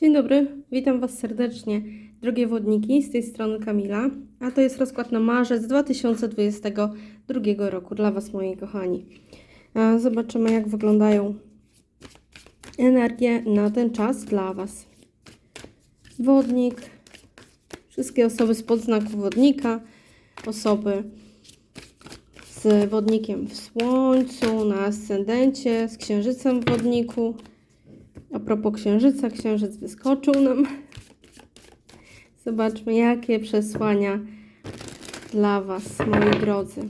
Dzień dobry, witam Was serdecznie, drogie wodniki, z tej strony Kamila, a to jest rozkład na marzec 2022 roku dla Was, moi kochani. E, Zobaczymy, jak wyglądają energie na ten czas dla Was. Wodnik, wszystkie osoby z podznaku wodnika, osoby z wodnikiem w słońcu, na ascendencie, z księżycem w wodniku, a propos księżyca, księżyc wyskoczył nam. Zobaczmy, jakie przesłania dla Was, moi drodzy.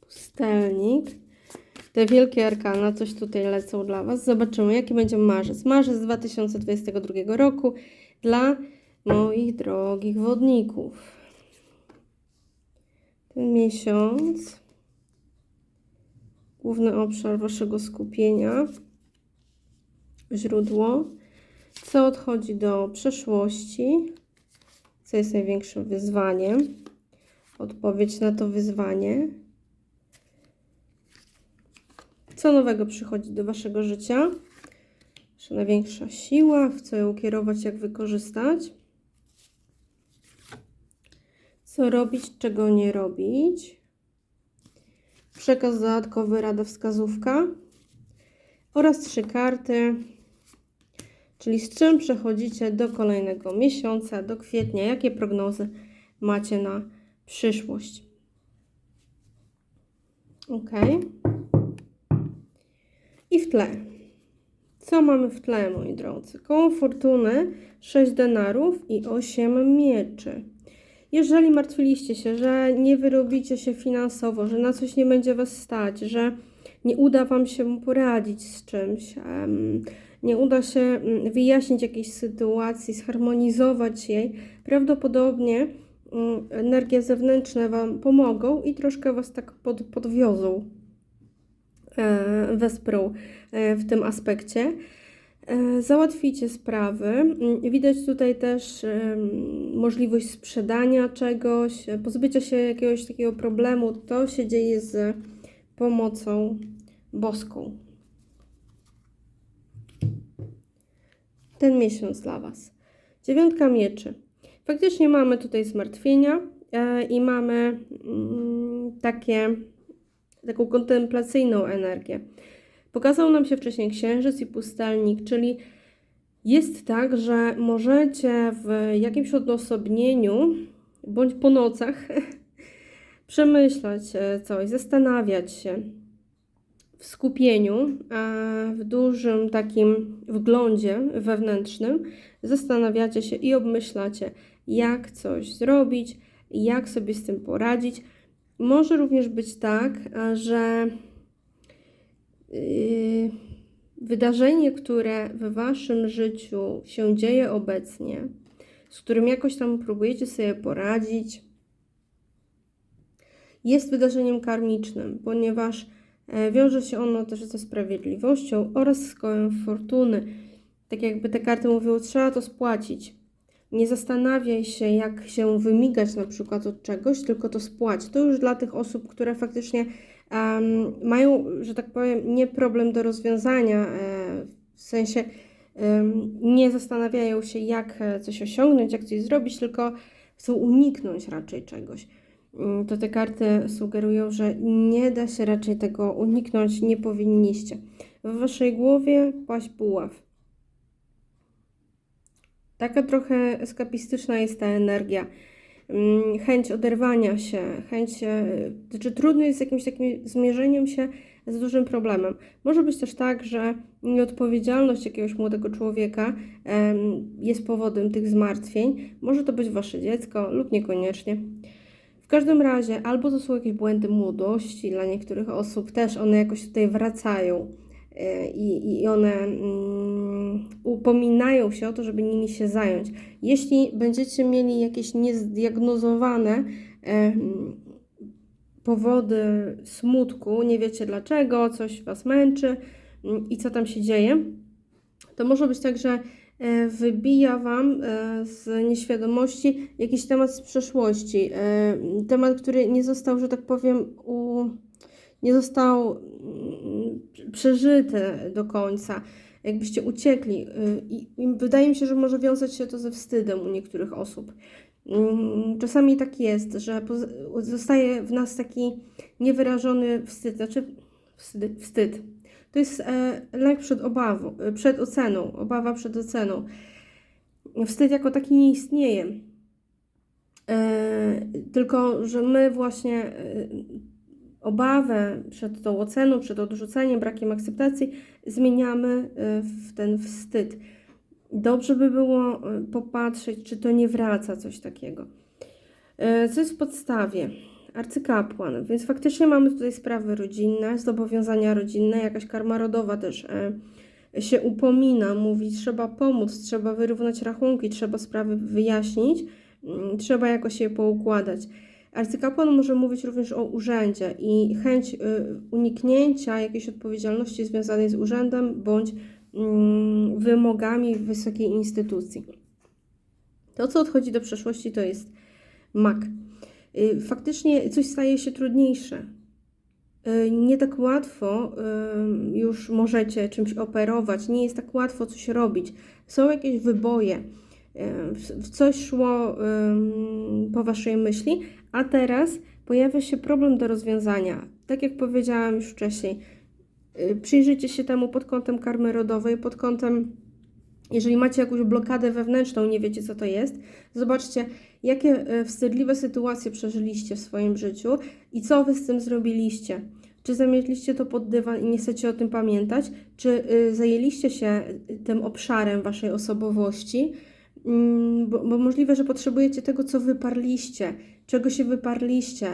Pustelnik. Te wielkie arkana coś tutaj lecą dla Was. Zobaczymy, jaki będzie marzec. Marzec 2022 roku dla moich drogich wodników. Ten miesiąc główny obszar Waszego skupienia, źródło, co odchodzi do przeszłości, co jest największym wyzwaniem, odpowiedź na to wyzwanie, co nowego przychodzi do Waszego życia, Wasza największa siła, w co ją kierować, jak wykorzystać, co robić, czego nie robić, przekaz dodatkowy, rada wskazówka oraz trzy karty, czyli z czym przechodzicie do kolejnego miesiąca, do kwietnia, jakie prognozy macie na przyszłość. Ok. I w tle. Co mamy w tle, moi drodzy? Koło fortuny, 6 denarów i 8 mieczy. Jeżeli martwiliście się, że nie wyrobicie się finansowo, że na coś nie będzie Was stać, że nie uda Wam się poradzić z czymś, nie uda się mm, wyjaśnić jakiejś sytuacji, zharmonizować jej, prawdopodobnie mm, energie zewnętrzne Wam pomogą i troszkę Was tak pod, podwiozą, e, wesprą e, w tym aspekcie. E, załatwicie sprawy. Mm, Widać tutaj też możliwość sprzedania czegoś, e, pozbycia się jakiegoś takiego problemu. To się dzieje z pomocą boską. Ten miesiąc dla Was. Dziewiątka mieczy. Faktycznie mamy tutaj zmartwienia e, i mamy mm, takie, taką kontemplacyjną energię. Pokazał nam się wcześniej księżyc i pustelnik, czyli jest tak, że możecie w jakimś odosobnieniu bądź po nocach przemyślać e, coś, zastanawiać się w skupieniu, e, w dużym takim wglądzie wewnętrznym. Zastanawiacie się i obmyślacie, jak coś zrobić, jak sobie z tym poradzić. Może również być tak, e, że wydarzenie, które w waszym życiu się dzieje obecnie, z którym jakoś tam próbujecie sobie poradzić, jest wydarzeniem karmicznym, ponieważ e, wiąże się ono też ze sprawiedliwością oraz z kołem fortuny. Tak jakby te karty mówią, trzeba to spłacić. Nie zastanawiaj się, jak się wymigać na przykład od czegoś, tylko to spłać. To już dla tych osób, które faktycznie mają, że tak powiem, nie problem do rozwiązania, e, w sensie nie zastanawiają się, jak e, coś osiągnąć, jak coś zrobić, tylko chcą uniknąć raczej czegoś. Mm, To te karty sugerują, że nie da się raczej tego uniknąć, nie powinniście. W waszej głowie paść buław. Taka trochę eskapistyczna jest ta energia. Mm, Chęć oderwania się, chęć, e, znaczy trudno jest z jakimś takim zmierzeniem się z dużym problemem. Może być też tak, że nieodpowiedzialność jakiegoś młodego człowieka jest powodem tych zmartwień. Może to być wasze dziecko lub niekoniecznie. W każdym razie, albo to są jakieś błędy młodości dla niektórych osób, też one jakoś tutaj wracają i, i one mm, upominają się o to, żeby nimi się zająć. Jeśli będziecie mieli jakieś niezdiagnozowane e, powody smutku, nie wiecie dlaczego, coś Was męczy mm, i co tam się dzieje, to może być tak, że e, wybija Wam e, z nieświadomości jakiś temat z przeszłości. Temat, który nie został, że tak powiem, u, nie został mm, przeżyty do końca. jakbyście uciekli. y, I, wydaje mi się, że może wiązać się to ze wstydem u niektórych osób. Mm, Czasami tak jest, że zostaje w nas taki niewyrażony wstyd, znaczy wstyd. wstyd. To jest e, lęk przed obawą, e, przed oceną, obawa przed oceną. Wstyd jako taki nie istnieje. E, tylko, że my właśnie obawę przed tą oceną, przed odrzuceniem, brakiem akceptacji zmieniamy e, w ten wstyd. Dobrze by było e, popatrzeć, czy to nie wraca coś takiego. E, Co jest w podstawie? Arcykapłan, więc faktycznie mamy tutaj sprawy rodzinne, zobowiązania rodzinne, jakaś karma rodowa też e, się upomina, mówi, trzeba pomóc, trzeba wyrównać rachunki, trzeba sprawy wyjaśnić, mm, trzeba jakoś je poukładać. Arcykapłan może mówić również o urzędzie i chęć y, uniknięcia jakiejś odpowiedzialności związanej z urzędem bądź mm, wymogami wysokiej instytucji. To, co odchodzi do przeszłości, to jest mak. Y, Faktycznie coś staje się trudniejsze. Y, Nie tak łatwo już możecie czymś operować, nie jest tak łatwo coś robić. Są jakieś wyboje, w- coś szło po Waszej myśli, a teraz pojawia się problem do rozwiązania. Tak jak powiedziałam już wcześniej, y, przyjrzyjcie się temu pod kątem karmy rodowej, pod kątem, jeżeli macie jakąś blokadę wewnętrzną, nie wiecie co to jest, zobaczcie, jakie y, wstydliwe sytuacje przeżyliście w swoim życiu i co Wy z tym zrobiliście. Czy zamietliście to pod dywan i nie chcecie o tym pamiętać? Czy y, zajęliście się tym obszarem Waszej osobowości? Mm, Bo, bo możliwe, że potrzebujecie tego, co wyparliście, czego się wyparliście,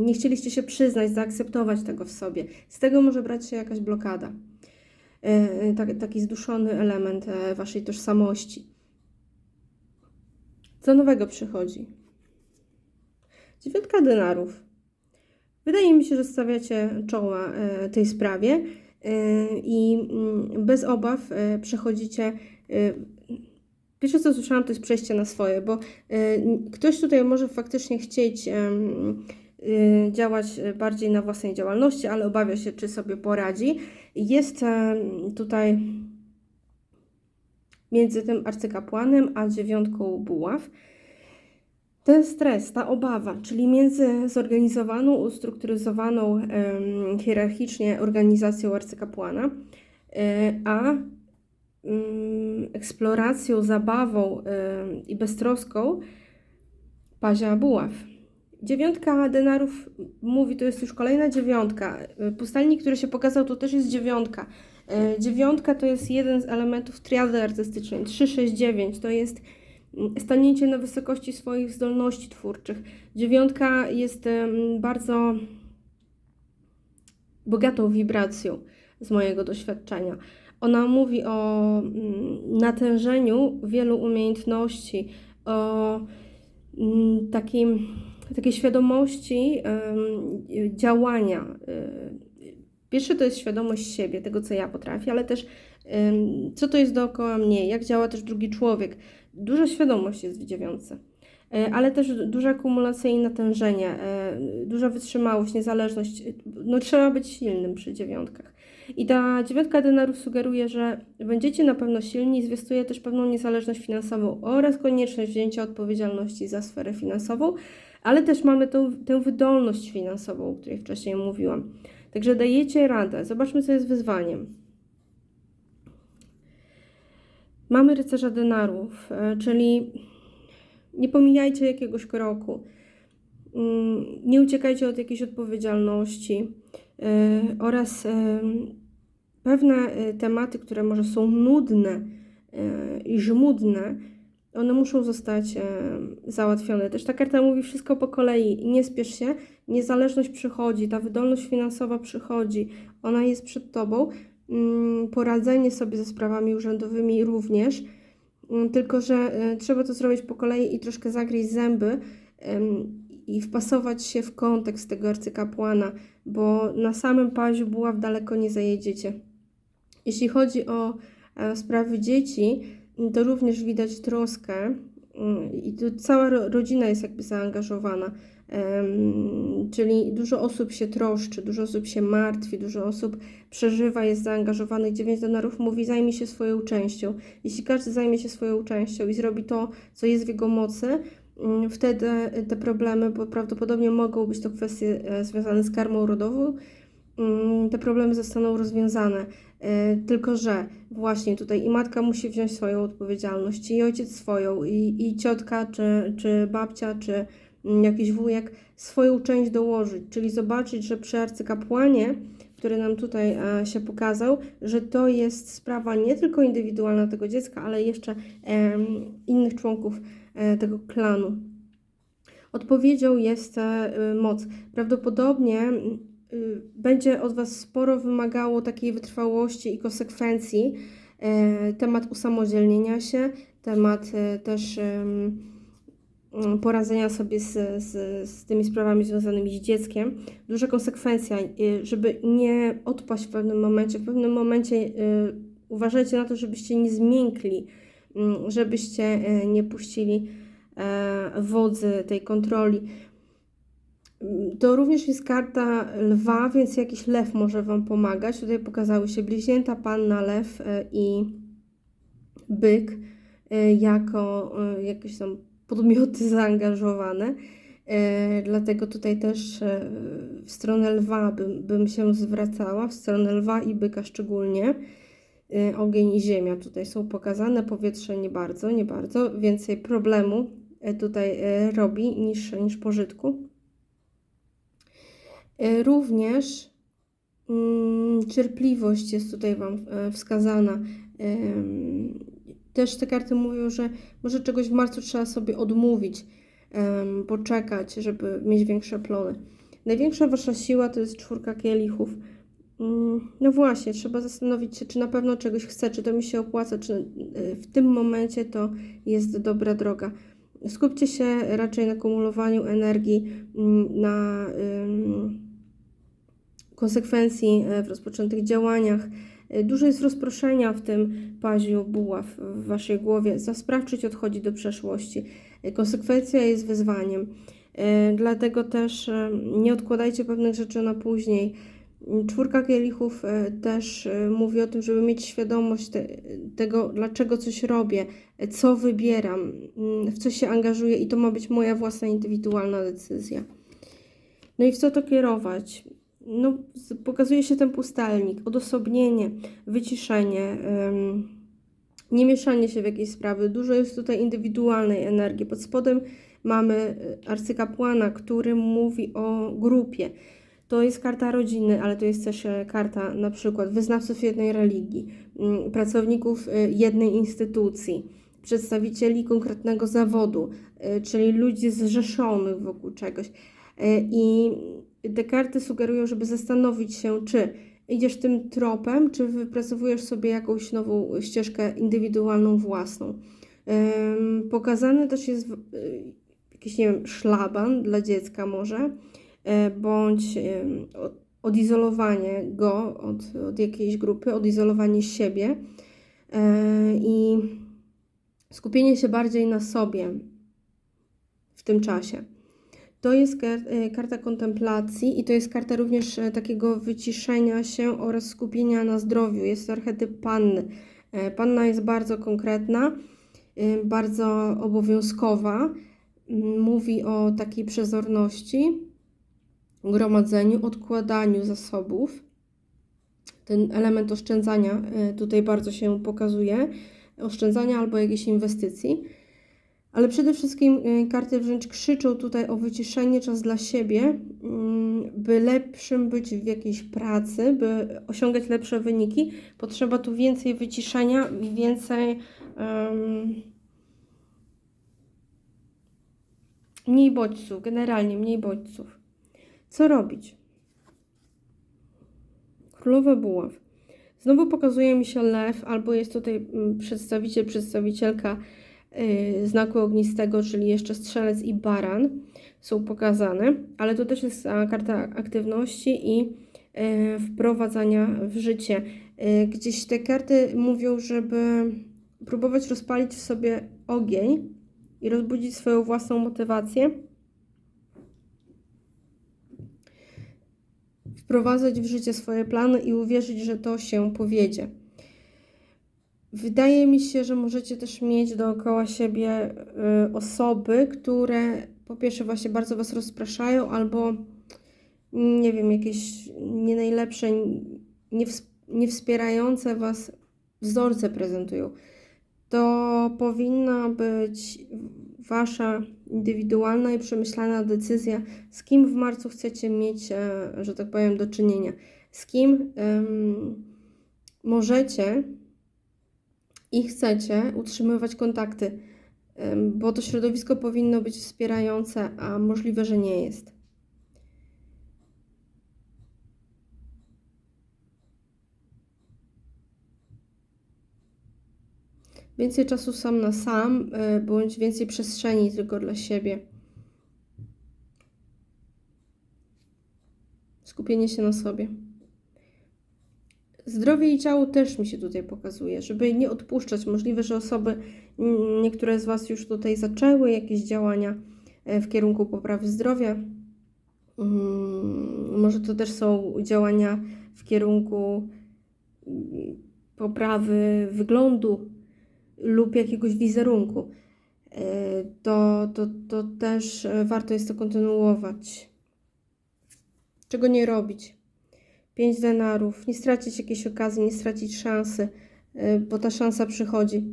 nie chcieliście się przyznać, zaakceptować tego w sobie. Z tego może brać się jakaś blokada, E, tak, taki zduszony element e, waszej tożsamości. Co nowego przychodzi? Dziewiątka denarów. Wydaje mi się, że stawiacie czoła e, tej sprawie e, i mm, bez obaw e, przechodzicie. Pierwsze co słyszałam, to jest przejście na swoje, bo e, ktoś tutaj może faktycznie chcieć y, działać bardziej na własnej działalności, ale obawia się, czy sobie poradzi. Jest tutaj między tym arcykapłanem a dziewiątką buław ten stres, ta obawa, czyli między zorganizowaną, ustrukturyzowaną hierarchicznie organizacją arcykapłana, e, a eksploracją, zabawą em, i beztroską Pazia Buław. Dziewiątka denarów mówi, to jest już kolejna dziewiątka. E, Pustelnik, który się pokazał, to też jest dziewiątka. E, Dziewiątka to jest jeden z elementów triady artystycznej. 3, 6, 9 to jest mm, staniecie na wysokości swoich zdolności twórczych. Dziewiątka jest bardzo bogatą wibracją z mojego doświadczenia. Ona mówi o mm, natężeniu wielu umiejętności, o mm, takim, takiej świadomości działania. y, Pierwsze to jest świadomość siebie, tego co ja potrafię, ale też co to jest dookoła mnie, jak działa też drugi człowiek. Duża świadomość jest w dziewiątce. Ale też duże akumulacje i natężenie, e, duża wytrzymałość, niezależność. No trzeba być silnym przy dziewiątkach. I ta dziewiątka denarów sugeruje, że będziecie na pewno silni zwiastuje też pewną niezależność finansową oraz konieczność wzięcia odpowiedzialności za sferę finansową, ale też mamy tą, tę wydolność finansową, o której wcześniej mówiłam. Także dajecie radę. Zobaczmy, co jest wyzwaniem. Mamy rycerza denarów, e, czyli nie pomijajcie jakiegoś kroku. Mm, Nie uciekajcie od jakiejś odpowiedzialności e, oraz pewne e, tematy, które może są nudne e, i żmudne, one muszą zostać załatwione. Też ta karta mówi wszystko po kolei nie spiesz się. Niezależność przychodzi, ta wydolność finansowa przychodzi, ona jest przed tobą. Mm, Poradzenie sobie ze sprawami urzędowymi również. Mm, Tylko, że e, trzeba to zrobić po kolei i troszkę zagryźć zęby i wpasować się w kontekst tego arcykapłana, bo na samym paziu buław daleko nie zajedziecie. Jeśli chodzi o e, sprawy dzieci, m, to również widać troskę mm, i tu cała ro- rodzina jest jakby zaangażowana. Czyli dużo osób się troszczy, dużo osób się martwi, dużo osób przeżywa, jest zaangażowanych. 9 dolarów mówi, zajmij się swoją częścią. Jeśli każdy zajmie się swoją częścią i zrobi to, co jest w jego mocy, mm, wtedy te problemy, bo prawdopodobnie mogą być to kwestie e, związane z karmą rodową, mm, te problemy zostaną rozwiązane. E, Tylko, że właśnie tutaj i matka musi wziąć swoją odpowiedzialność, i ojciec swoją, i, i ciotka, czy, czy babcia, czy mm, jakiś wujek swoją część dołożyć, czyli zobaczyć, że przy arcykapłanie, który nam tutaj e, się pokazał, że to jest sprawa nie tylko indywidualna tego dziecka, ale jeszcze innych członków e, tego klanu. Odpowiedzią jest e, moc. Prawdopodobnie y, będzie od Was sporo wymagało takiej wytrwałości i konsekwencji. E, Temat usamodzielnienia się, temat e, też mm, poradzenia sobie z, z, z tymi sprawami związanymi z dzieckiem. Duża konsekwencja, y, żeby nie odpaść w pewnym momencie. W pewnym momencie y, uważajcie na to, żebyście nie zmiękli, mm, żebyście e, nie puścili e, wodzy tej kontroli. To również jest karta lwa, więc jakiś lew może Wam pomagać. Tutaj pokazały się bliźnięta, panna, lew e, i byk e, jako e, jakieś tam podmioty zaangażowane. Dlatego tutaj też w stronę lwa bym, bym się zwracała, w stronę lwa i byka szczególnie. Ogień i ziemia tutaj są pokazane, powietrze nie bardzo, nie bardzo. Więcej problemu tutaj robi niż, niż pożytku. E, Również mm, cierpliwość jest tutaj Wam e, wskazana. Też te karty mówią, że może czegoś w marcu trzeba sobie odmówić, poczekać, żeby mieć większe plony. Największa Wasza siła to jest czwórka kielichów. Mm, No właśnie, trzeba zastanowić się, czy na pewno czegoś chcę, czy to mi się opłaca, czy e, w tym momencie to jest dobra droga. Skupcie się raczej na kumulowaniu energii, mm, na ym, konsekwencji e, w rozpoczętych działaniach. E, Dużo jest rozproszenia w tym paziu buław w waszej głowie. Zasprawczyć odchodzi do przeszłości. E, Konsekwencja jest wyzwaniem. Dlatego też nie odkładajcie pewnych rzeczy na później. Mm, Czwórka kielichów też mówi o tym, żeby mieć świadomość te, tego, dlaczego coś robię, co wybieram, mm, w co się angażuję i to ma być moja własna indywidualna decyzja. No i w co to kierować? No, pokazuje się ten pustelnik, odosobnienie, wyciszenie, em, nie mieszanie się w jakieś sprawy. Dużo jest tutaj indywidualnej energii. Pod spodem mamy e, arcykapłana, który mówi o grupie. To jest karta rodziny, ale to jest też e, karta na przykład wyznawców jednej religii, pracowników e, jednej instytucji, przedstawicieli konkretnego zawodu, czyli ludzi zrzeszonych wokół czegoś. I te karty sugerują, żeby zastanowić się, czy idziesz tym tropem, czy wypracowujesz sobie jakąś nową ścieżkę indywidualną, własną. Pokazany też jest y, jakiś, nie wiem, szlaban dla dziecka może, e, bądź odizolowanie go od, od jakiejś grupy, odizolowanie siebie e, i skupienie się bardziej na sobie w tym czasie. To jest e, karta kontemplacji i to jest karta również e, takiego wyciszenia się oraz skupienia na zdrowiu. Jest to archetyp panny. E, Panna jest bardzo konkretna, bardzo obowiązkowa. Mówi o takiej przezorności, gromadzeniu, odkładaniu zasobów. Ten element oszczędzania tutaj bardzo się pokazuje. Oszczędzania albo jakiejś inwestycji. Ale przede wszystkim y, karty wręcz krzyczą tutaj o wyciszenie, czas dla siebie, mm, by lepszym być w jakiejś pracy, by osiągać lepsze wyniki. Potrzeba tu więcej wyciszenia i więcej. em, mniej bodźców, generalnie mniej bodźców. Co robić? Królowa buław. Znowu pokazuje mi się lew, albo jest tutaj mm, przedstawiciel, przedstawicielka Y, znaku ognistego, czyli jeszcze strzelec i baran są pokazane, ale to też jest karta aktywności i y, wprowadzania w życie. Y, gdzieś te karty mówią, żeby próbować rozpalić w sobie ogień i rozbudzić swoją własną motywację. Wprowadzać w życie swoje plany i uwierzyć, że to się powiedzie. Wydaje mi się, że możecie też mieć dookoła siebie y, osoby, które po pierwsze właśnie bardzo Was rozpraszają, albo nie wiem, jakieś nie najlepsze, nie, ws- nie wspierające Was wzorce prezentują. To powinna być Wasza indywidualna i przemyślana decyzja, z kim w marcu chcecie mieć, e, że tak powiem, do czynienia. Z kim em, możecie i chcecie utrzymywać kontakty, bo to środowisko powinno być wspierające, a możliwe, że nie jest. Więcej czasu sam na sam, y, bądź więcej przestrzeni tylko dla siebie. Skupienie się na sobie. Zdrowie i ciało też mi się tutaj pokazuje, żeby nie odpuszczać. Możliwe, że osoby, mm, niektóre z Was już tutaj zaczęły jakieś działania e, w kierunku poprawy zdrowia. Mm, Może to też są działania w kierunku mm, poprawy wyglądu lub jakiegoś wizerunku. E, To, to, to też e, warto jest to kontynuować. Czego nie robić? Pięć denarów, nie stracić jakiejś okazji, nie stracić szansy, y, bo ta szansa przychodzi.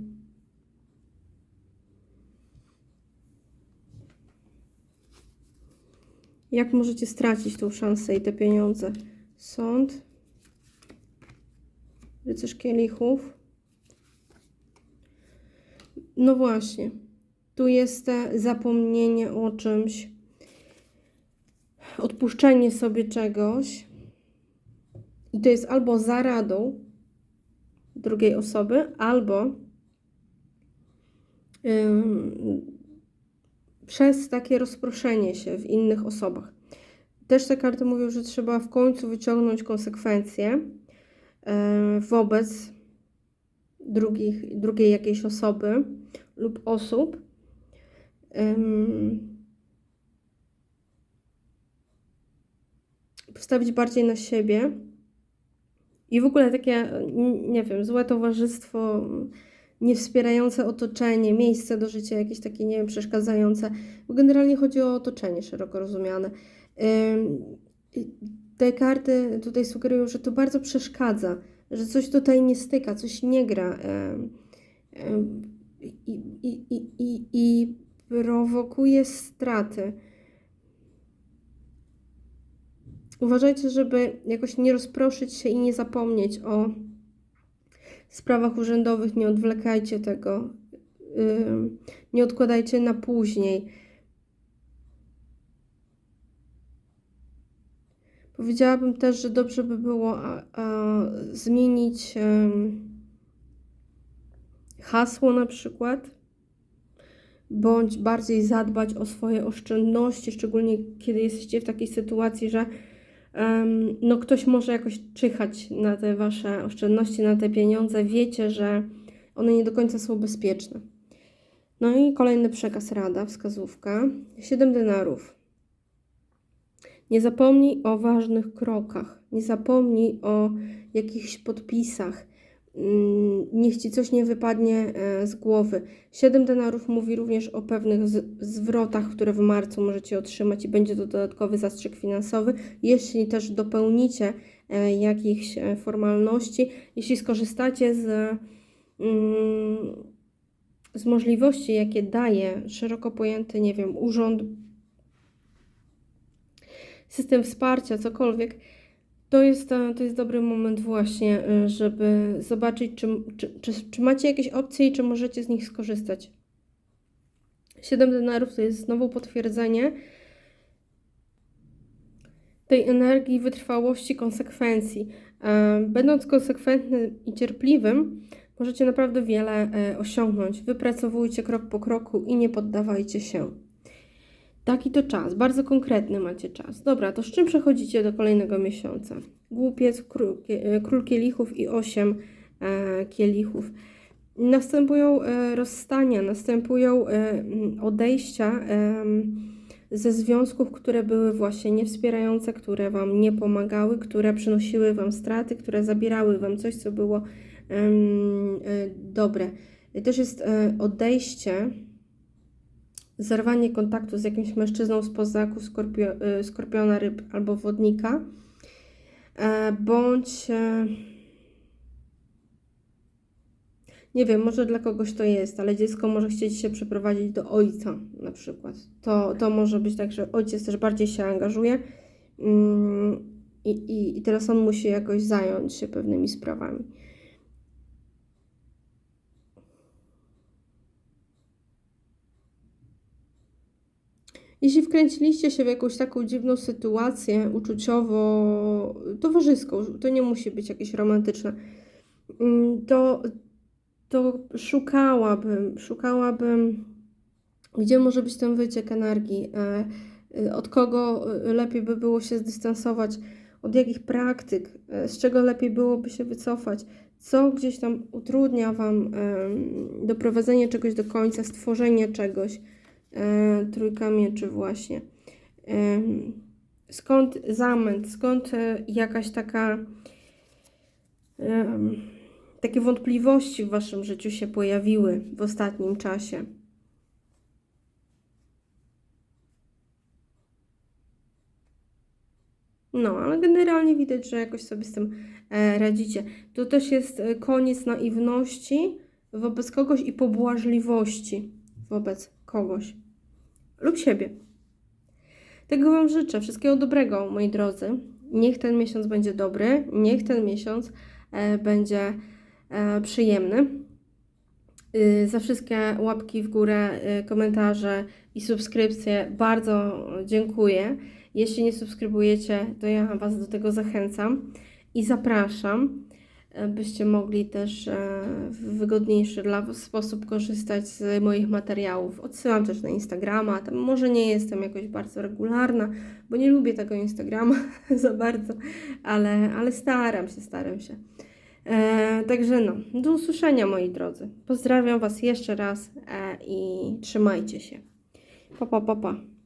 Jak możecie stracić tą szansę i te pieniądze? Sąd, rycerz kielichów. No właśnie, tu jest zapomnienie o czymś, odpuszczenie sobie czegoś. I to jest albo za radą drugiej osoby, albo przez takie rozproszenie się w innych osobach. Też te karty mówią, że trzeba w końcu wyciągnąć konsekwencje yy, wobec drugich, drugiej jakiejś osoby lub osób. Postawić bardziej na siebie. I w ogóle takie, nie wiem, złe towarzystwo, niewspierające otoczenie, miejsce do życia jakieś takie, nie wiem, przeszkadzające. Bo generalnie chodzi o otoczenie szeroko rozumiane. Te karty tutaj sugerują, że to bardzo przeszkadza, że coś tutaj nie styka, coś nie gra. I, i, i, i, i prowokuje straty. Uważajcie, żeby jakoś nie rozproszyć się i nie zapomnieć o sprawach urzędowych, nie odwlekajcie tego, nie odkładajcie na później. Powiedziałabym też, że dobrze by było zmienić hasło na przykład, bądź bardziej zadbać o swoje oszczędności, szczególnie kiedy jesteście w takiej sytuacji, że no ktoś może jakoś czyhać na te wasze oszczędności, na te pieniądze. Wiecie, że one nie do końca są bezpieczne. No i kolejny przekaz, rada, wskazówka. Siedem denarów. Nie zapomnij o ważnych krokach, nie zapomnij o jakichś podpisach. Mm, Niech ci coś nie wypadnie e, z głowy. Siedem denarów mówi również o pewnych zwrotach, które w marcu możecie otrzymać i będzie to dodatkowy zastrzyk finansowy. Jeśli też dopełnicie e, jakichś e, formalności, jeśli skorzystacie z, mm, z możliwości, jakie daje szeroko pojęty, nie wiem, urząd, system wsparcia, cokolwiek, to jest, to jest dobry moment właśnie, e, żeby zobaczyć, czy, czy, czy, czy macie jakieś opcje i czy możecie z nich skorzystać. 7 denarów to jest znowu potwierdzenie tej energii, wytrwałości, konsekwencji. E, Będąc konsekwentnym i cierpliwym, możecie naprawdę wiele e, osiągnąć. Wypracowujcie krok po kroku i nie poddawajcie się. Taki to czas, bardzo konkretny macie czas. Dobra, to z czym przechodzicie do kolejnego miesiąca? Głupiec, król, kie- król kielichów i osiem e, kielichów. Następują e, rozstania, następują e, odejścia, em, ze związków, które były właśnie niewspierające, które Wam nie pomagały, które przynosiły Wam straty, które zabierały Wam coś, co było em, e, dobre. Też jest e, odejście, zerwanie kontaktu z jakimś mężczyzną z poznaku skorpio, e, skorpiona, ryb albo wodnika, e, bądź e, nie wiem, może dla kogoś to jest, ale dziecko może chcieć się przeprowadzić do ojca na przykład. To, to może być tak, że ojciec też bardziej się angażuje mm, i, i, i teraz on musi jakoś zająć się pewnymi sprawami. Jeśli wkręciliście się w jakąś taką dziwną sytuację uczuciowo-towarzyską, to nie musi być jakieś romantyczne, mm, to, to szukałabym, szukałabym, gdzie może być ten wyciek energii, e, e, od kogo e, lepiej by było się zdystansować, od jakich praktyk, z czego lepiej byłoby się wycofać, co gdzieś tam utrudnia Wam doprowadzenie czegoś do końca, stworzenie czegoś. E, Trójka mieczy właśnie. Skąd zamęt, skąd e, jakaś taka takie wątpliwości w Waszym życiu się pojawiły w ostatnim czasie? No, ale generalnie widać, że jakoś sobie z tym e, radzicie. To też jest koniec naiwności wobec kogoś i pobłażliwości wobec kogoś lub siebie. Tego Wam życzę. Wszystkiego dobrego, moi drodzy. Niech ten miesiąc będzie dobry, niech ten miesiąc e, będzie e, przyjemny. Y, Za wszystkie łapki w górę, y, komentarze i subskrypcje bardzo dziękuję. Jeśli nie subskrybujecie, to ja Was do tego zachęcam i zapraszam, byście mogli też e, w wygodniejszy dla Was sposób korzystać z moich materiałów. Odsyłam też na Instagrama. Tam może nie jestem jakoś bardzo regularna, bo nie lubię tego Instagrama za bardzo, ale, ale staram się, staram się. E, także no, do usłyszenia moi drodzy. Pozdrawiam Was jeszcze raz e, i trzymajcie się. Pa, pa, pa, pa.